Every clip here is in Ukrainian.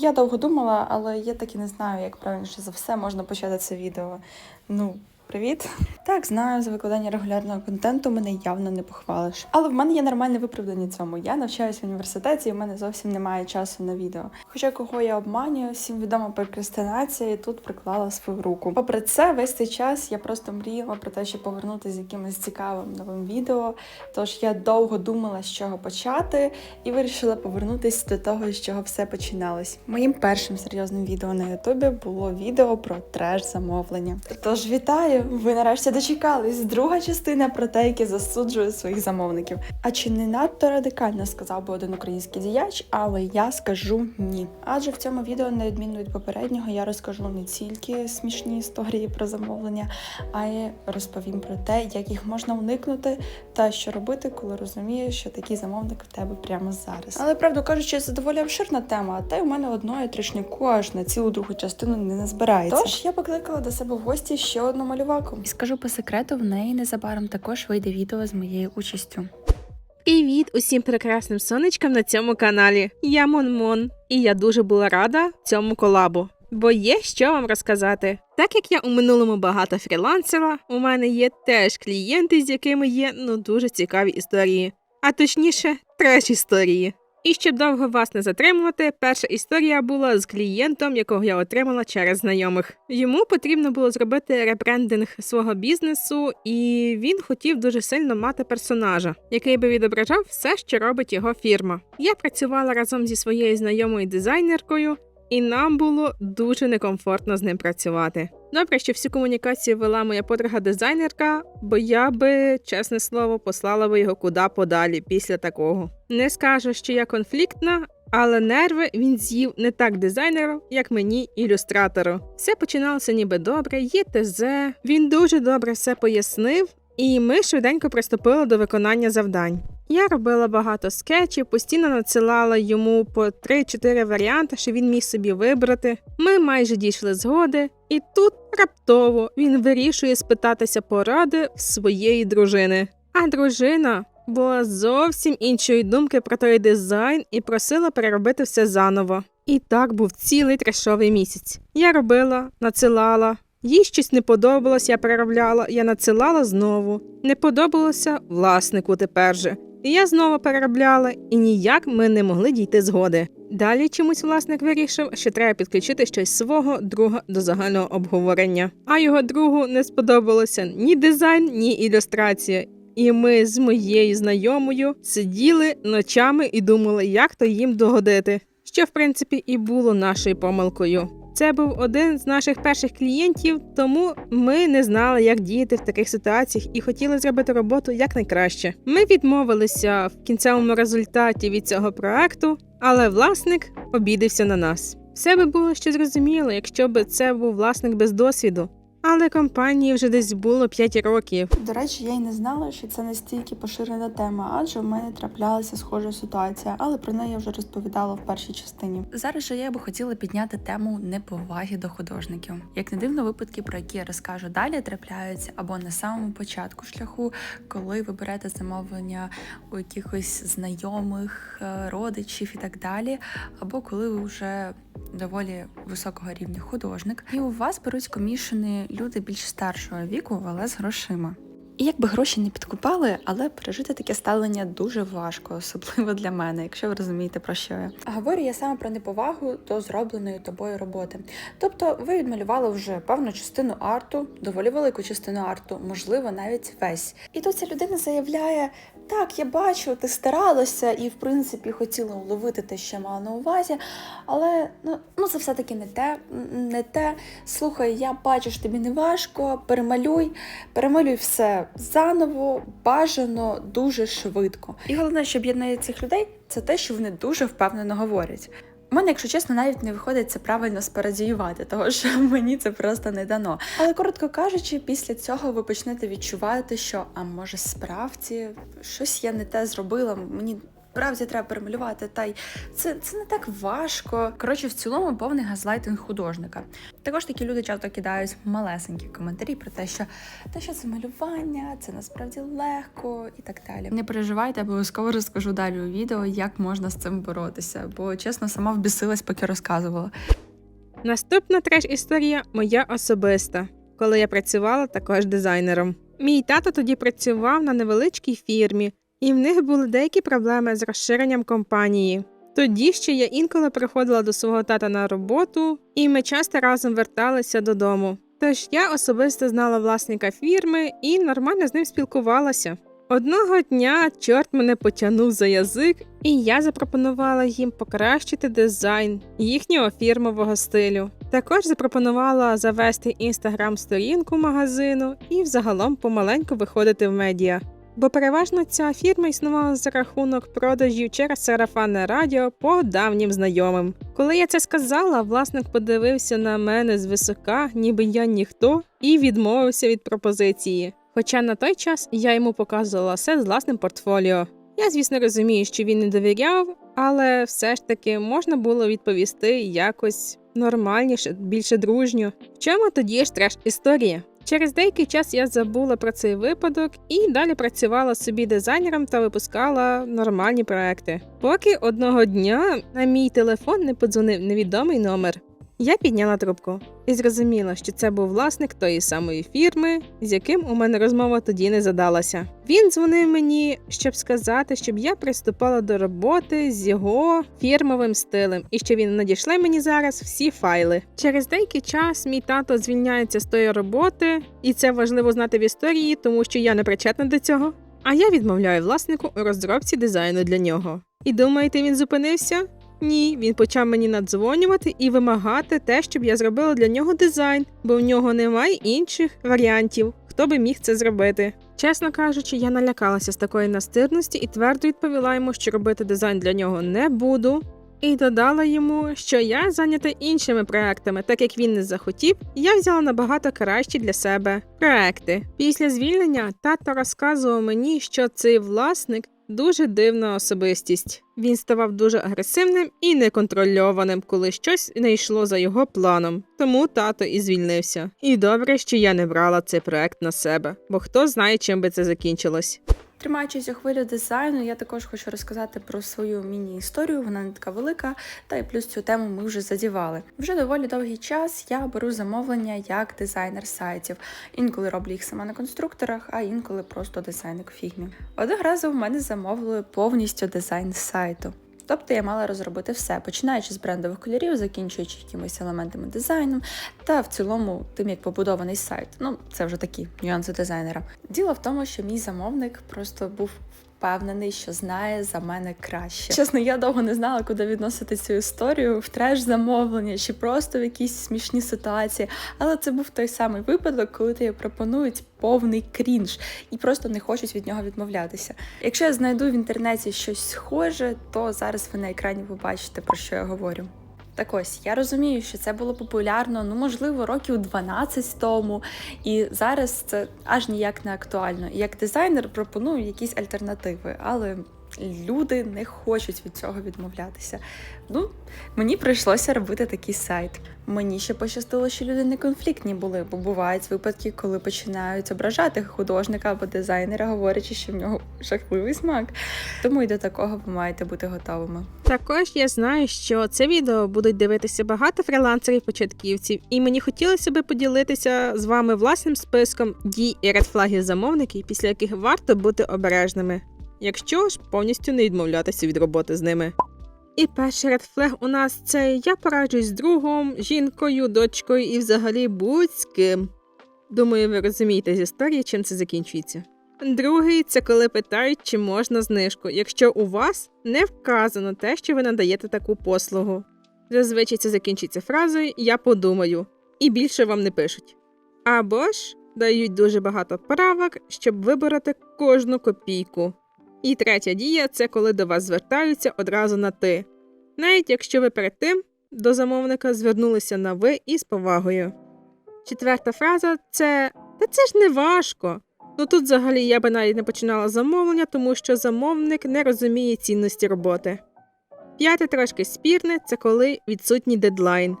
Я довго думала, але я так і не знаю, як правильніше за все можна почати це відео. Ну, привіт. Так, знаю, за викладання регулярного контенту мене явно не похвалиш. Але в мене є нормальне виправдання цьому. Я навчаюся в університеті, і в мене зовсім немає часу на відео. Хоча кого я обманюю, всім відома прокрастинація, і тут приклала свою руку. Попри це, весь цей час я просто мріяла про те, щоб повернутися з якимось цікавим новим відео. Тож я довго думала, з чого почати, і вирішила повернутися до того, з чого все починалось. Моїм першим серйозним відео на Ютубі було відео про треш замовлення. Тож вітаю! Ви нарешті дочекались. Друга частина про те, яке засуджує своїх замовників. А чи не надто радикально сказав би один український діяч, але я скажу ні. Адже в цьому відео, на відміну від попереднього, я розкажу не тільки смішні історії про замовлення, а й розповім про те, як їх можна уникнути та що робити, коли розумієш, що такий замовник в тебе прямо зараз. Але правду кажучи, це доволі обширна тема, та й у мене одної трішніку аж на цілу другу частину не назбирається. Тож я покликала до себе в гості ще одну малюваку. І скажу по секрету, в неї незабаром також вийде відео з моєю участю. Привіт усім прекрасним сонечкам на цьому каналі. Я Монмон, і я дуже була рада цьому колабу. Бо є що вам розказати. Так як я у минулому багато фрілансера, у мене є теж клієнти, з якими є ну дуже цікаві історії, а точніше, треш історії. І щоб довго вас не затримувати, перша історія була з клієнтом, якого я отримала через знайомих. Йому потрібно було зробити ребрендинг свого бізнесу, і він хотів дуже сильно мати персонажа, який би відображав все, що робить його фірма. Я працювала разом зі своєю знайомою дизайнеркою, і нам було дуже некомфортно з ним працювати. Добре, що всю комунікацію вела моя подруга-дизайнерка, бо я би, чесне слово, послала би його куди подалі після такого. Не скажу, що я конфліктна, але нерви він з'їв не так дизайнеру, як мені, ілюстратору. Все починалося ніби добре, є ТЗ. Він дуже добре все пояснив, і ми швиденько приступили до виконання завдань. Я робила багато скетчів, постійно надсилала йому по 3-4 варіанти, що він міг собі вибрати. Ми майже дійшли згоди, і тут раптово він вирішує спитатися поради в своєї дружини. А дружина була зовсім іншої думки про той дизайн і просила переробити все заново. І так був цілий трешовий місяць. Я робила, надсилала. Їй щось не подобалось, я переробляла, я надсилала знову. Не подобалося власнику тепер же. І я знову переробляла, і ніяк ми не могли дійти згоди. Далі чомусь власник вирішив, що треба підключити щось свого друга до загального обговорення. А його другу не сподобалося ні дизайн, ні ілюстрація. І ми з моєю знайомою сиділи ночами і думали, як то їм догодити. Що в принципі і було нашою помилкою. Це був один з наших перших клієнтів, тому ми не знали, як діяти в таких ситуаціях і хотіли зробити роботу якнайкраще. Ми відмовилися в кінцевому результаті від цього проекту, але власник обідився на нас. Все би було ще зрозуміло, якщо б це був власник без досвіду. Але компанії вже десь було 5 років. До речі, я й не знала, що це настільки поширена тема, адже в мене траплялася схожа ситуація, але про неї я вже розповідала в першій частині. Зараз же я би хотіла підняти тему неповаги до художників. Як не дивно, випадки, про які я розкажу далі, трапляються або на самому початку шляху, коли ви берете замовлення у якихось знайомих, е, родичів і так далі, або коли ви вже доволі високого рівня художник, і у вас беруть комішини люди більш старшого віку, але з грошима. І якби гроші не підкупали, але пережити таке ставлення дуже важко, особливо для мене, якщо ви розумієте про що я. Говорю я саме про неповагу до зробленої тобою роботи. Тобто, ви відмалювали вже певну частину арту, доволі велику частину арту, можливо, навіть весь. І тут ця людина заявляє: так, я бачу, ти старалася і в принципі хотіла уловити те, що мала на увазі, але ну, ну це все-таки не те, не те. Слухай, я бачу, що тобі не важко, перемалюй, перемалюй все заново, бажано, дуже швидко. І головне, що об'єднає цих людей, це те, що вони дуже впевнено говорять. У мене, якщо чесно, навіть не виходить це правильно спарадіювати, тому що мені це просто не дано. Але коротко кажучи, після цього ви почнете відчувати, що а може справді щось я не те зробила, мені насправді треба перемалювати. Та й це, це не так важко. Коротше, в цілому повний газлайтинг художника. Також такі люди часто кидають малесенькі коментарі про те, що те, що це малювання, це насправді легко і так далі. Не переживайте, обов'язково розкажу далі у відео, як можна з цим боротися, бо чесно, сама вбісилась, поки розказувала. Наступна треш історія моя особиста, коли я працювала також дизайнером. Мій тато тоді працював на невеличкій фірмі, і в них були деякі проблеми з розширенням компанії. Тоді ще я інколи приходила до свого тата на роботу, і ми часто разом верталися додому. Тож я особисто знала власника фірми і нормально з ним спілкувалася. Одного дня чорт мене потягнув за язик, і я запропонувала їм покращити дизайн їхнього фірмового стилю. Також запропонувала завести інстаграм-сторінку магазину і взагалом помаленьку виходити в медіа. Бо переважно ця фірма існувала за рахунок продажів через сарафанне радіо по давнім знайомим. Коли я це сказала, власник подивився на мене звисока, ніби я ніхто, і відмовився від пропозиції. Хоча на той час я йому показувала все з власним портфоліо. Я, звісно, розумію, що він не довіряв, але все ж таки можна було відповісти якось нормальніше, більше дружньо. В чому тоді ж треш історія? Через деякий час я забула про цей випадок і далі працювала собі дизайнером та випускала нормальні проекти. Поки одного дня на мій телефон не подзвонив невідомий номер. Я підняла трубку і зрозуміла, що це був власник тої самої фірми, з яким у мене розмова тоді не задалася. Він дзвонив мені, щоб сказати, щоб я приступала до роботи з його фірмовим стилем, і що він надішле мені зараз всі файли. Через деякий час мій тато звільняється з тої роботи, і це важливо знати в історії, тому що я не причетна до цього. А я відмовляю власнику у розробці дизайну для нього. І думаєте, він зупинився? Ні, він почав мені надзвонювати і вимагати те, щоб я зробила для нього дизайн, бо в нього немає інших варіантів, хто би міг це зробити. Чесно кажучи, я налякалася з такої настирності і твердо відповіла йому, що робити дизайн для нього не буду. І додала йому, що я зайнята іншими проектами, так як він не захотів, я взяла набагато кращі для себе проекти. Після звільнення тато розказував мені, що цей власник дуже дивна особистість. Він ставав дуже агресивним і неконтрольованим, коли щось не йшло за його планом. Тому тато і звільнився. І добре, що я не брала цей проект на себе, бо хто знає, чим би це закінчилось. Тримаючись у хвилю дизайну, я також хочу розказати про свою міні-історію. Вона не така велика, та й плюс цю тему ми вже задівали. Вже доволі довгий час я беру замовлення як дизайнер сайтів. Інколи роблю їх сама на конструкторах, а інколи просто дизайник фігмі. Одного разу в мене замовили повністю дизайн сайту. Тобто я мала розробити все, починаючи з брендових кольорів, закінчуючи якимись елементами дизайну, та в цілому тим, як побудований сайт. Ну, це вже такі нюанси дизайнера. Діло в тому, що мій замовник просто був. Впевнений, що знає за мене краще. Чесно, я довго не знала, куди відносити цю історію в треш замовлення чи просто в якісь смішні ситуації. Але це був той самий випадок, коли тобі пропонують повний крінж і просто не хочуть від нього відмовлятися. Якщо я знайду в інтернеті щось схоже, то зараз ви на екрані побачите про що я говорю. Так ось я розумію, що це було популярно, ну можливо, років 12 тому, і зараз це аж ніяк не актуально. Як дизайнер пропоную якісь альтернативи, але люди не хочуть від цього відмовлятися. Ну, мені прийшлося робити такий сайт. Мені ще пощастило, що люди не конфліктні були, бо бувають випадки, коли починають ображати художника або дизайнера, говорячи, що в нього жахливий смак. Тому і до такого ви маєте бути готовими. Також я знаю, що це відео будуть дивитися багато фрілансерів-початківців, і мені хотілося би поділитися з вами власним списком дій і редфлагів замовників, після яких варто бути обережними, якщо ж повністю не відмовлятися від роботи з ними. І перший редфлег у нас це я пораджусь з другом, жінкою, дочкою і взагалі будь з ким. Думаю, ви розумієте з історії, чим це закінчується. Другий це коли питають, чи можна знижку, якщо у вас не вказано те, що ви надаєте таку послугу. Зазвичай це закінчиться фразою Я подумаю, і більше вам не пишуть. Або ж дають дуже багато правок, щоб вибороти кожну копійку. І третя дія це коли до вас звертаються одразу на ти, навіть якщо ви перед тим до замовника звернулися на ви і з повагою. Четверта фраза це Та це ж не важко. Ну тут взагалі я би навіть не починала замовлення, тому що замовник не розуміє цінності роботи. П'яте трошки спірне це коли відсутній дедлайн.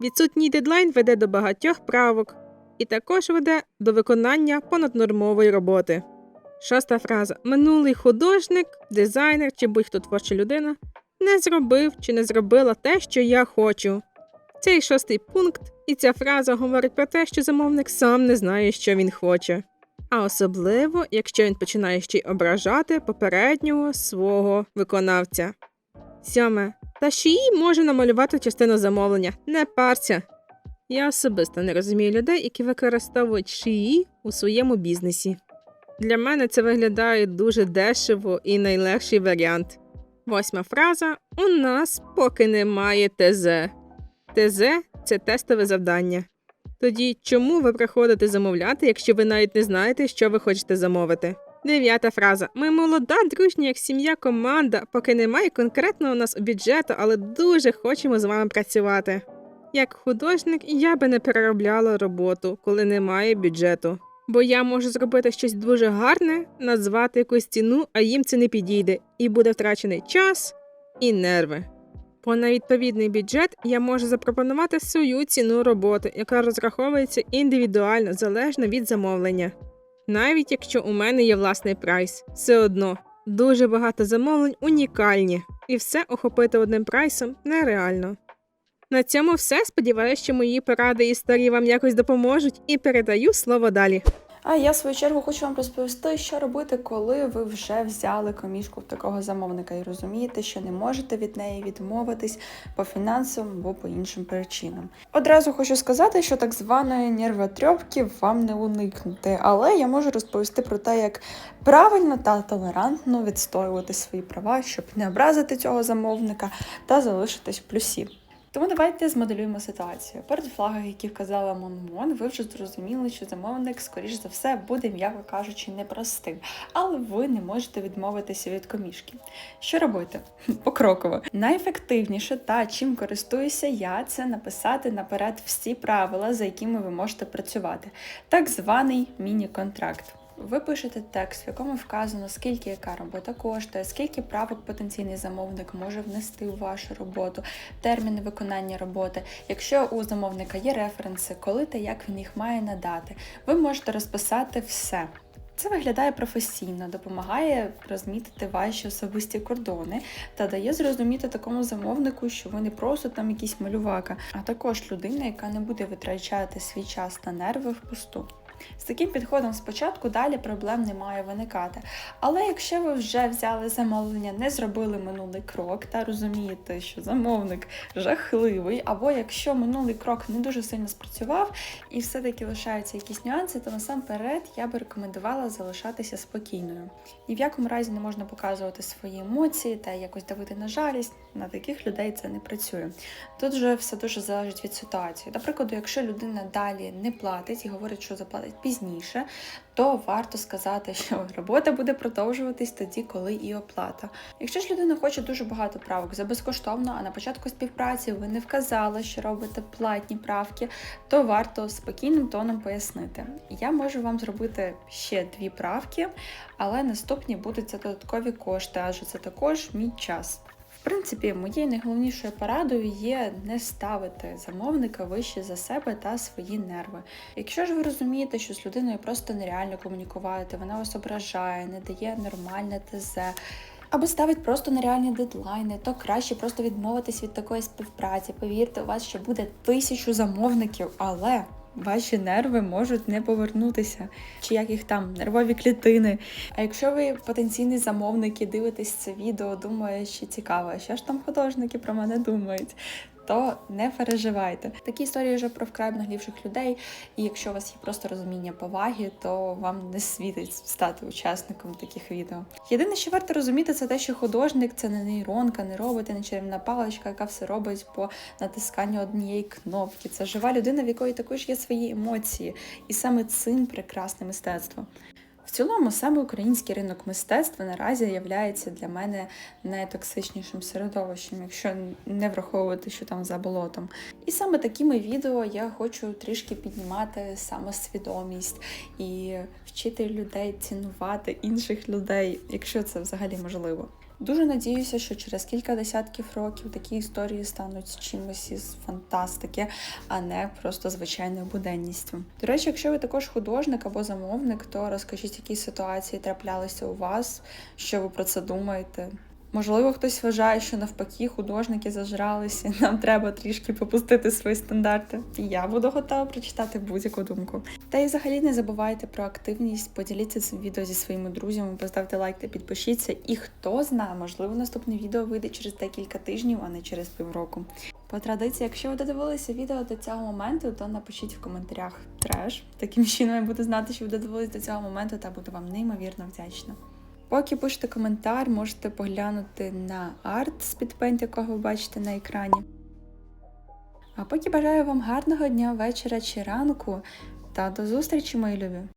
Відсутній дедлайн веде до багатьох правок і також веде до виконання понаднормової роботи. Шоста фраза: минулий художник, дизайнер чи будь-хто творча людина не зробив чи не зробила те, що я хочу. Цей шостий пункт і ця фраза говорить про те, що замовник сам не знає, що він хоче. А особливо, якщо він починає ще й ображати попереднього свого виконавця. Сьоме. Та шиї може намалювати частину замовлення. Не парся. Я особисто не розумію людей, які використовують шиї у своєму бізнесі. Для мене це виглядає дуже дешево і найлегший варіант. Восьма фраза: У нас поки немає ТЗ. ТЗ це тестове завдання. Тоді чому ви приходите замовляти, якщо ви навіть не знаєте, що ви хочете замовити? Дев'ята фраза. Ми молода, дружня, як сім'я, команда, поки немає конкретного у нас бюджету, але дуже хочемо з вами працювати. Як художник, я би не переробляла роботу, коли немає бюджету. Бо я можу зробити щось дуже гарне, назвати якусь ціну, а їм це не підійде, і буде втрачений час і нерви. Бо на відповідний бюджет я можу запропонувати свою ціну роботи, яка розраховується індивідуально залежно від замовлення. Навіть якщо у мене є власний прайс, все одно дуже багато замовлень унікальні, і все охопити одним прайсом нереально. На цьому все. Сподіваюся, що мої поради і старі вам якось допоможуть, і передаю слово далі. А я в свою чергу хочу вам розповісти, що робити, коли ви вже взяли комішку в такого замовника і розумієте, що не можете від неї відмовитись по фінансовим або по іншим причинам. Одразу хочу сказати, що так званої нервотрьопки вам не уникнути, але я можу розповісти про те, як правильно та толерантно відстоювати свої права, щоб не образити цього замовника та залишитись в плюсі. Тому давайте змоделюємо ситуацію. Перед флагом, які вказала Монмон, ви вже зрозуміли, що замовник, скоріш за все, буде, м'яко кажучи, непростим, але ви не можете відмовитися від комішки. Що робити? Покроково. Найефективніше та чим користуюся я, це написати наперед всі правила, за якими ви можете працювати. Так званий міні-контракт. Ви пишете текст, в якому вказано, скільки яка робота коштує, скільки правок потенційний замовник може внести у вашу роботу, терміни виконання роботи. Якщо у замовника є референси, коли та як він їх має надати, ви можете розписати все. Це виглядає професійно, допомагає розмітити ваші особисті кордони та дає зрозуміти такому замовнику, що ви не просто там якісь малювака, а також людина, яка не буде витрачати свій час та нерви впусту. З таким підходом спочатку далі проблем не має виникати. Але якщо ви вже взяли замовлення, не зробили минулий крок та розумієте, що замовник жахливий, або якщо минулий крок не дуже сильно спрацював і все-таки лишаються якісь нюанси, то насамперед я би рекомендувала залишатися спокійною. Ні в якому разі не можна показувати свої емоції та якось давити на жалість. На таких людей це не працює. Тут вже все дуже залежить від ситуації. До прикладу, якщо людина далі не платить і говорить, що заплатить пізніше, то варто сказати, що робота буде продовжуватись тоді, коли і оплата. Якщо ж людина хоче дуже багато правок за безкоштовно, а на початку співпраці ви не вказали, що робите платні правки, то варто спокійним тоном пояснити. Я можу вам зробити ще дві правки, але наступні будуть за додаткові кошти, адже це також мій час. Принципі, моєю найголовнішою порадою є не ставити замовника вище за себе та свої нерви. Якщо ж ви розумієте, що з людиною просто нереально комунікувати, вона вас ображає, не дає нормальне ТЗ. Або ставить просто нереальні дедлайни, то краще просто відмовитись від такої співпраці. Повірте, у вас ще буде тисячу замовників, але ваші нерви можуть не повернутися, чи як їх там нервові клітини. А якщо ви потенційний замовник і дивитесь це відео, думає, що цікаво, що ж там художники про мене думають. То не переживайте. Такі історії вже про вкрай наглівших людей. І якщо у вас є просто розуміння поваги, то вам не світить стати учасником таких відео. Єдине, що варто розуміти, це те, що художник це не нейронка, не робот, не чарівна паличка, яка все робить по натисканню однієї кнопки. Це жива людина, в якої також є свої емоції, і саме цим прекрасне мистецтво. В цілому, саме український ринок мистецтва наразі є для мене найтоксичнішим середовищем, якщо не враховувати, що там за болотом. І саме такими відео я хочу трішки піднімати самосвідомість і вчити людей цінувати інших людей, якщо це взагалі можливо. Дуже надіюся, що через кілька десятків років такі історії стануть чимось із фантастики, а не просто звичайною буденністю. До речі, якщо ви також художник або замовник, то розкажіть, які ситуації траплялися у вас, що ви про це думаєте. Можливо, хтось вважає, що навпаки художники зажралися, нам треба трішки попустити свої стандарти. І я буду готова прочитати будь-яку думку. Та й взагалі не забувайте про активність, поділіться цим відео зі своїми друзями, поставте лайк та підпишіться. І хто знає, можливо, наступне відео вийде через декілька тижнів, а не через півроку. По традиції, якщо ви додивилися відео до цього моменту, то напишіть в коментарях треш. Таким чином я буду знати, що ви додивились до цього моменту, та буду вам неймовірно вдячна. Поки пишете коментар, можете поглянути на арт з підпент, якого ви бачите на екрані. А поки бажаю вам гарного дня, вечора чи ранку та до зустрічі, мої любі!